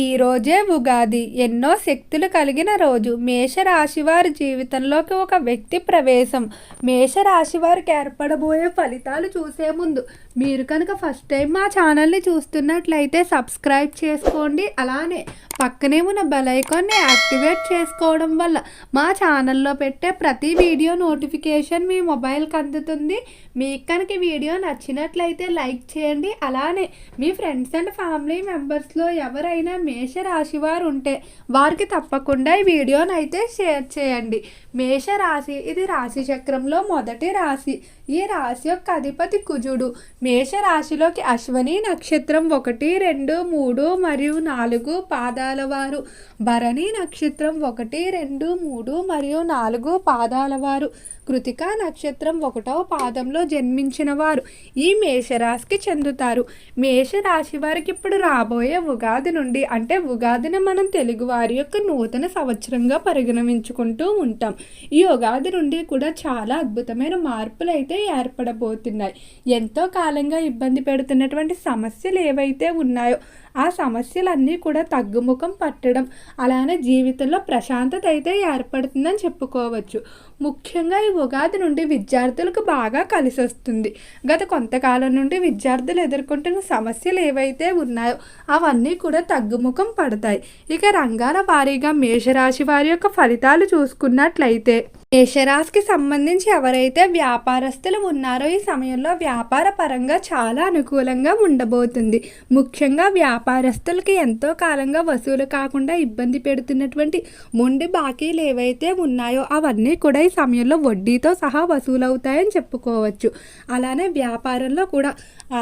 ఈరోజే ఉగాది. ఎన్నో శక్తులు కలిగిన రోజు. మేషరాశివారి జీవితంలోకి ఒక వ్యక్తి ప్రవేశం. మేషరాశివారికి ఏర్పడబోయే ఫలితాలు చూసే ముందు మీరు కనుక ఫస్ట్ టైం మా ఛానల్ని చూస్తున్నట్లయితే సబ్స్క్రైబ్ చేసుకోండి. అలానే పక్కనే ఉన్న బెల్ ఐకాన్ని యాక్టివేట్ చేసుకోవడం వల్ల మా ఛానల్లో పెట్టే ప్రతి వీడియో నోటిఫికేషన్ మీ మొబైల్కి అందుతుంది. మీకు కనుక వీడియో నచ్చినట్లయితే లైక్ చేయండి. అలానే మీ ఫ్రెండ్స్ అండ్ ఫ్యామిలీ మెంబర్స్లో అయిన మేషరాశి వారు ఉంటే వారికి తప్పకుండా ఈ వీడియోనైతే అయితే షేర్ చేయండి. మేషరాశి ఇది రాశి చక్రంలో మొదటి రాశి. ఈ రాశి యొక్క అధిపతి కుజుడు. మేషరాశిలోకి అశ్వని నక్షత్రం ఒకటి రెండు మూడు మరియు నాలుగు పాదాల వారు. భరణి నక్షత్రం ఒకటి రెండు మూడు మరియు నాలుగు పాదాల వారు. కృతికా నక్షత్రం ఒకటవ పాదంలో జన్మించిన వారు. ఈ మేషరాశికి చెందుతారు. మేషరాశి వారికి ఇప్పుడు రాబోయే ఉగాది నుండి అంటే ఉగాదిని మనం తెలుగు వారి యొక్క నూతన సంవత్సరంగా పరిగణించుకుంటూ ఉంటాం. ఈ ఉగాది నుండి కూడా చాలా అద్భుతమైన మార్పులు అయితే ఏర్పడబోతున్నాయి. ఎంతో కాలంగా ఇబ్బంది పెడుతున్నటువంటి సమస్యలు ఏవైతే ఉన్నాయో ఆ సమస్యలన్నీ కూడా తగ్గుముఖం పట్టడం అలానే జీవితంలో ప్రశాంతత అయితే ఏర్పడుతుందని చెప్పుకోవచ్చు. ముఖ్యంగా ఈ ఉగాది నుండి విద్యార్థులకు బాగా కలిసి వస్తుంది గత కొంతకాలం నుండి విద్యార్థులు ఎదుర్కొంటున్న సమస్యలు ఏవైతే ఉన్నాయో అవన్నీ కూడా తగ్గుముఖం పడతాయి. ఇక రంగాల వారీగా మేషరాశి వారి యొక్క ఫలితాలు చూసుకున్నట్లయితే మేషరాశికి సంబంధించి ఎవరైతే వ్యాపారస్తులు ఉన్నారో ఈ సమయంలో వ్యాపార పరంగా చాలా అనుకూలంగా ఉండబోతుంది. ముఖ్యంగా వ్యాపారస్తులకి ఎంతో కాలంగా వసూలు కాకుండా ఇబ్బంది పెడుతున్నటువంటి మొండి బాకీలు ఏవైతే ఉన్నాయో అవన్నీ కూడా ఈ సమయంలో వడ్డీతో సహా వసూలవుతాయని చెప్పుకోవచ్చు. అలానే వ్యాపారంలో కూడా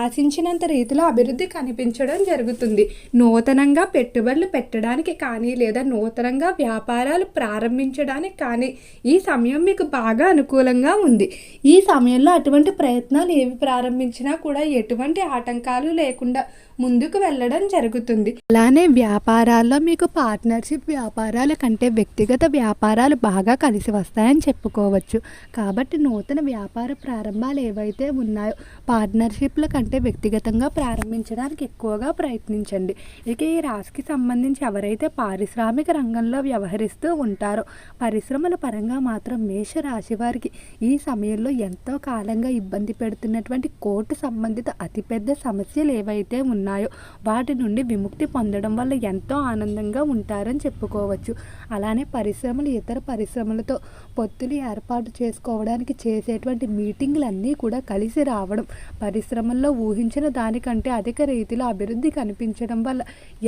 ఆశించినంత రీతిలో అభివృద్ధి కనిపించడం జరుగుతుంది. నూతనంగా పెట్టుబడులు పెట్టడానికి కానీ లేదా నూతనంగా వ్యాపారాలు ప్రారంభించడానికి కానీ ఈ సమయం సమయం మీకు బాగా అనుకూలంగా ఉంది. ఈ సమయంలో అటువంటి ప్రయత్నాలు ఏవి ప్రారంభించినా కూడా ఎటువంటి ఆటంకాలు లేకుండా ముందుకు వెళ్ళడం జరుగుతుంది. అలానే వ్యాపారాల్లో మీకు పార్ట్నర్షిప్ వ్యాపారాల కంటే వ్యక్తిగత వ్యాపారాలు బాగా కలిసి వస్తాయని చెప్పుకోవచ్చు. కాబట్టి నూతన వ్యాపార ప్రారంభాలు ఏవైతే ఉన్నాయో పార్ట్నర్షిప్ల కంటే వ్యక్తిగతంగా ప్రారంభించడానికి ఎక్కువగా ప్రయత్నించండి. ఇక ఈ రాశికి సంబంధించి ఎవరైతే పారిశ్రామిక రంగంలో వ్యవహరిస్తూ ఉంటారో పరిశ్రమల పరంగా మాత్రం మేష రాశి వారికి ఈ సమయంలో ఎంతో కాలంగా ఇబ్బంది పెడుతున్నటువంటి కోర్టు సంబంధిత అతిపెద్ద సమస్యలు ఏవైతే ఉన్నాయో ఉన్నాయో వాటి నుండి విముక్తి పొందడం వల్ల ఎంతో ఆనందంగా ఉంటారని చెప్పుకోవచ్చు. అలానే పరిశ్రమలు ఇతర పరిశ్రమలతో పొత్తులు ఏర్పాటు చేసుకోవడానికి చేసేటువంటి మీటింగ్లన్నీ కూడా కలిసి రావడం పరిశ్రమల్లో ఊహించిన దానికంటే అధిక రీతిలో అభివృద్ధి కనిపించడం వల్ల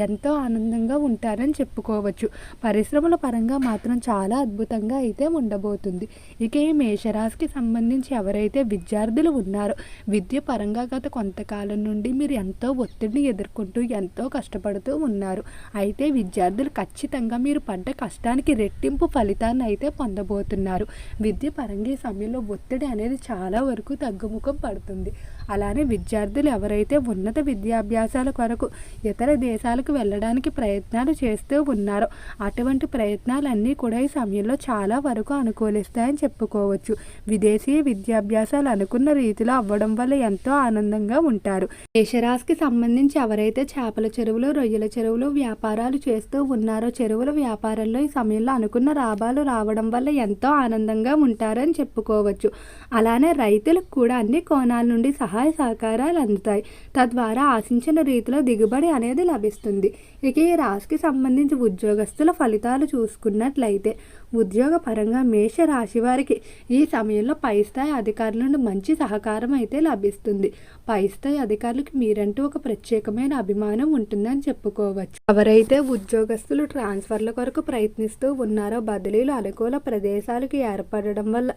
ఎంతో ఆనందంగా ఉంటారని చెప్పుకోవచ్చు. పరిశ్రమల పరంగా మాత్రం చాలా అద్భుతంగా అయితే ఉండబోతుంది. ఇక ఈ మేషరాశికి సంబంధించి ఎవరైతే విద్యార్థులు ఉన్నారో విద్య పరంగా గత కొంతకాలం నుండి మీరు ఎంతో ఒత్తిడిని ఎదుర్కొంటూ ఎంతో కష్టపడుతూ ఉన్నారు. అయితే విద్యార్థులు ఖచ్చితంగా మీరు పడ్డ కష్టానికి రెట్టింపు ఫలితాన్ని అయితే పొందబోతున్నారు. విద్య పరంగా ఈ సమయంలో ఒత్తిడి అనేది చాలా వరకు తగ్గుముఖం పడుతుంది. అలానే విద్యార్థులు ఎవరైతే ఉన్నత విద్యాభ్యాసాల కొరకు ఇతర దేశాలకు వెళ్ళడానికి ప్రయత్నాలు చేస్తూ ఉన్నారో అటువంటి ప్రయత్నాలన్నీ కూడా ఈ సమయంలో చాలా వరకు అనుకూలిస్తాయని చెప్పుకోవచ్చు. విదేశీ విద్యాభ్యాసాలు అనుకున్న రీతిలో అవ్వడం వల్ల ఎంతో ఆనందంగా ఉంటారు. దేశరాశికి సంబంధించి ఎవరైతే చేపల చెరువులు రొయ్యల చెరువులు వ్యాపారాలు చేస్తూ ఉన్నారో చెరువుల వ్యాపారంలో ఈ సమయంలో అనుకున్న లాభాలు రావడం వల్ల ఎంతో ఆనందంగా ఉంటారని చెప్పుకోవచ్చు. అలానే రైతులకు కూడా అన్ని కోణాల నుండి సహా సహాయ సహకారాలు అందుతాయి. తద్వారా ఆశించిన రీతిలో దిగుబడి అనేది లభిస్తుంది. ఇక ఈ రాశికి సంబంధించి ఉద్యోగస్తుల ఫలితాలు చూసుకున్నట్లయితే ఉద్యోగ పరంగా మేష రాశి వారికి ఈ సమయంలో పై స్థాయి అధికారుల నుండి మంచి సహకారం అయితే లభిస్తుంది. పై స్థాయి అధికారులకు మీరంటూ ఒక ప్రత్యేకమైన అభిమానం ఉంటుందని చెప్పుకోవచ్చు. ఎవరైతే ఉద్యోగస్తులు ట్రాన్స్ఫర్ల కొరకు ప్రయత్నిస్తూ ఉన్నారో బదిలీలు అనుకూల ప్రదేశాలకు ఏర్పడడం వల్ల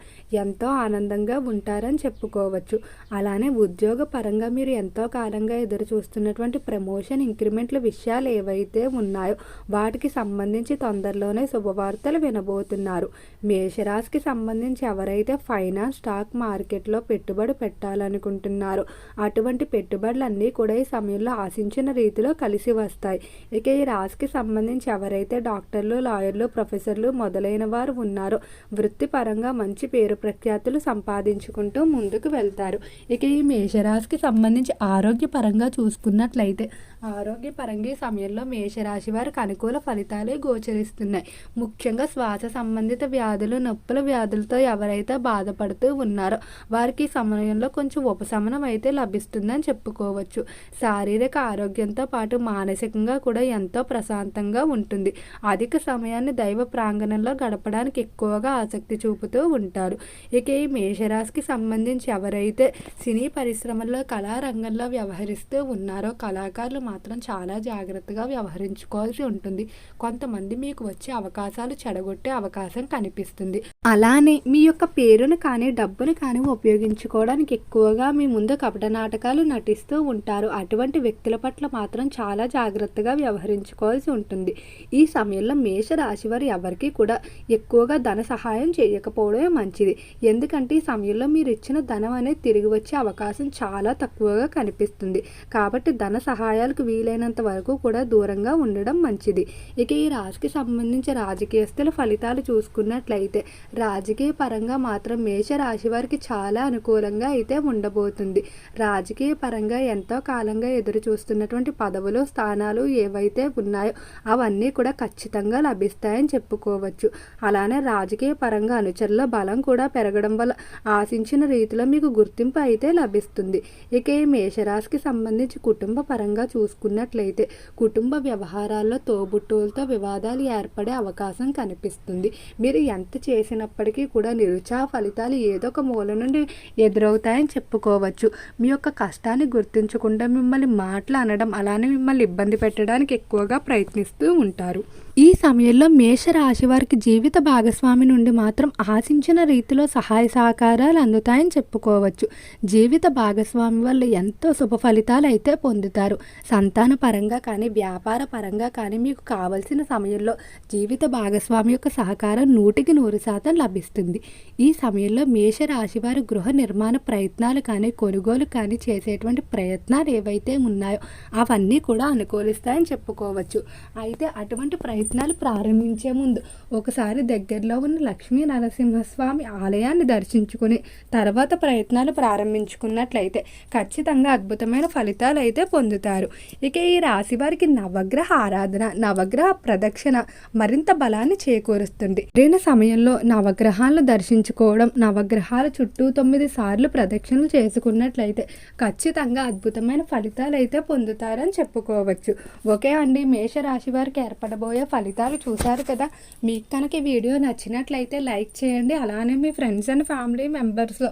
ఎంతో ఆనందంగా ఉంటారని చెప్పుకోవచ్చు. అలానే ఉద్యోగ పరంగా మీరు ఎంతో కాలంగా ఎదురు చూస్తున్నటువంటి ప్రమోషన్ ఇంక్రిమెంట్ల విషయాలు ఏవైతే ఉన్నాయో వాటికి సంబంధించి తొందరలోనే శుభవార్తలు వినబోతున్నారు. మేషరాశికి సంబంధించి ఎవరైతే ఫైనాన్స్ స్టాక్ మార్కెట్లో పెట్టుబడి పెట్టాలనుకుంటున్నారో అటువంటి పెట్టుబడులన్నీ కూడా ఈ సమయంలో ఆశించిన రీతిలో కలిసి వస్తాయి. ఇక ఈ రాశికి సంబంధించి ఎవరైతే డాక్టర్లు లాయర్లు ప్రొఫెసర్లు మొదలైన వారు ఉన్నారో వృత్తిపరంగా మంచి పేరు ప్రఖ్యాతులు సంపాదించుకుంటూ ముందుకు వెళ్తారు. ఇక ఈ మేషరాశికి సంబంధించి ఆరోగ్యపరంగా చూసుకున్నట్లయితే ఆరోగ్యపరంగా ఈ సమయంలో మేషరాశి వారికి అనుకూల ఫలితాలే గోచరిస్తున్నాయి. ముఖ్యంగా శ్వాస సంబంధిత వ్యాధులు నొప్పుల వ్యాధులతో ఎవరైతే బాధపడుతూ ఉన్నారో వారికి ఈ సమయంలో కొంచెం ఉపశమనం అయితే లభిస్తుందని చెప్పుకోవచ్చు. శారీరక ఆరోగ్యంతో పాటు మానసికంగా కూడా ఎంతో ప్రశాంతంగా ఉంటుంది. అధిక సమయాన్ని దైవ ప్రాంగణంలో గడపడానికి ఎక్కువగా ఆసక్తి చూపుతూ ఉంటారు. ఇక ఈ మేషరాశికి సంబంధించి ఎవరైతే సినీ పరిశ్రమల్లో కళారంగంలో వ్యవహరిస్తూ ఉన్నారో కళాకారులు మాత్రం చాలా జాగ్రత్తగా వ్యవహరించుకోవాల్సి ఉంటుంది. కొంతమంది మీకు వచ్చే అవకాశాలు చెడగొట్టే అవకాశం కనిపిస్తుంది. అలానే మీ యొక్క పేరును కానీ డబ్బును కానీ ఉపయోగించుకోవడానికి ఎక్కువగా మీ ముందు కపట నాటకాలు నటిస్తూ ఉంటారు. అటువంటి వ్యక్తుల పట్ల మాత్రం చాలా జాగ్రత్తగా వ్యవహరించుకోవాల్సి ఉంటుంది. ఈ సమయంలో మేష రాశి వారు ఎవరికి కూడా ఎక్కువగా ధన సహాయం చేయకపోవడమే మంచిది. ఎందుకంటే ఈ సమయంలో మీరు ఇచ్చిన ధనం అనేది తిరిగి వచ్చే అవకాశం చాలా తక్కువగా కనిపిస్తుంది. కాబట్టి ధన సహాయాలు మనకు వీలైనంత వరకు కూడా దూరంగా ఉండడం మంచిది. ఇక ఈ రాశికి సంబంధించి రాజకీయస్తుల ఫలితాలు చూసుకున్నట్లయితే రాజకీయ పరంగా మాత్రం మేష రాశి వారికి చాలా అనుకూలంగా అయితే ఉండబోతుంది. రాజకీయ పరంగా ఎంతో కాలంగా ఎదురు చూస్తున్నటువంటి పదవులు స్థానాలు ఏవైతే ఉన్నాయో అవన్నీ కూడా ఖచ్చితంగా లభిస్తాయని చెప్పుకోవచ్చు. అలానే రాజకీయ పరంగా అనుచరుల బలం కూడా పెరగడం వల్ల ఆశించిన రీతిలో మీకు గుర్తింపు అయితే లభిస్తుంది. ఇక ఈ మేషరాశికి సంబంధించి కుటుంబ పరంగా చూ చూసుకున్నట్లయితే కుటుంబ వ్యవహారాల్లో తోబుట్టువులతో వివాదాలు ఏర్పడే అవకాశం కనిపిస్తుంది. మీరు ఎంత చేసినప్పటికీ కూడా నిరుత్సాహ ఫలితాలు ఏదో ఒక మూల నుండి ఎదురవుతాయని చెప్పుకోవచ్చు. మీ యొక్క కష్టాన్ని గుర్తించకుండా మిమ్మల్ని మాటలు అనడం అలానే మిమ్మల్ని ఇబ్బంది పెట్టడానికి ఎక్కువగా ప్రయత్నిస్తూ ఉంటారు. ఈ సమయంలో మేష రాశి వారికి జీవిత భాగస్వామి నుండి మాత్రం ఆశించిన రీతిలో సహాయ సహకారాలు అందుతాయని చెప్పుకోవచ్చు. జీవిత భాగస్వామి వల్ల ఎంతో శుభ ఫలితాలు అయితే పొందుతారు. సంతాన పరంగా కానీ వ్యాపార పరంగా కానీ మీకు కావలసిన సమయంలో జీవిత భాగస్వామి యొక్క సహకారం నూటికి నూరు శాతం లభిస్తుంది. ఈ సమయంలో మేష రాశి వారి గృహ నిర్మాణ ప్రయత్నాలు కానీ కొనుగోలు కానీ చేసేటువంటి ప్రయత్నాలు ఏవైతే ఉన్నాయో అవన్నీ కూడా అనుకూలిస్తాయని చెప్పుకోవచ్చు. అయితే అటువంటి ప్రయత్నం ప్రయత్నాలు ప్రారంభించే ముందు ఒకసారి దగ్గరలో ఉన్న లక్ష్మీ నరసింహస్వామి ఆలయాన్ని దర్శించుకుని తర్వాత ప్రయత్నాలు ప్రారంభించుకున్నట్లయితే ఖచ్చితంగా అద్భుతమైన ఫలితాలు అయితే పొందుతారు. ఇక ఈ రాశి వారికి నవగ్రహ ఆరాధన నవగ్రహ ప్రదక్షిణ మరింత బలాన్ని చేకూరుస్తుంది. సరైన సమయంలో నవగ్రహాలను దర్శించుకోవడం నవగ్రహాల చుట్టూ తొమ్మిది సార్లు ప్రదక్షిణలు చేసుకున్నట్లయితే ఖచ్చితంగా అద్భుతమైన ఫలితాలు అయితే పొందుతారని చెప్పుకోవచ్చు. ఓకే అండి మేషరాశి వారికి ఏర్పడబోయే ఫలితాలు చూశారు కదా. మీకు కనుక ఈ వీడియో నచ్చినట్లయితే లైక్ చేయండి. అలానే మీ ఫ్రెండ్స్ అండ్ ఫ్యామిలీ మెంబర్స్లో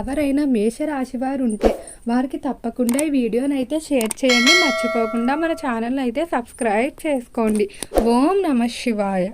ఎవరైనా మేషరాశి వారు ఉంటే వారికి తప్పకుండా ఈ వీడియోని అయితే షేర్ చేయండి. మర్చిపోకుండా మన ఛానల్ అయితే సబ్స్క్రైబ్ చేసుకోండి. ఓం నమ శివాయ.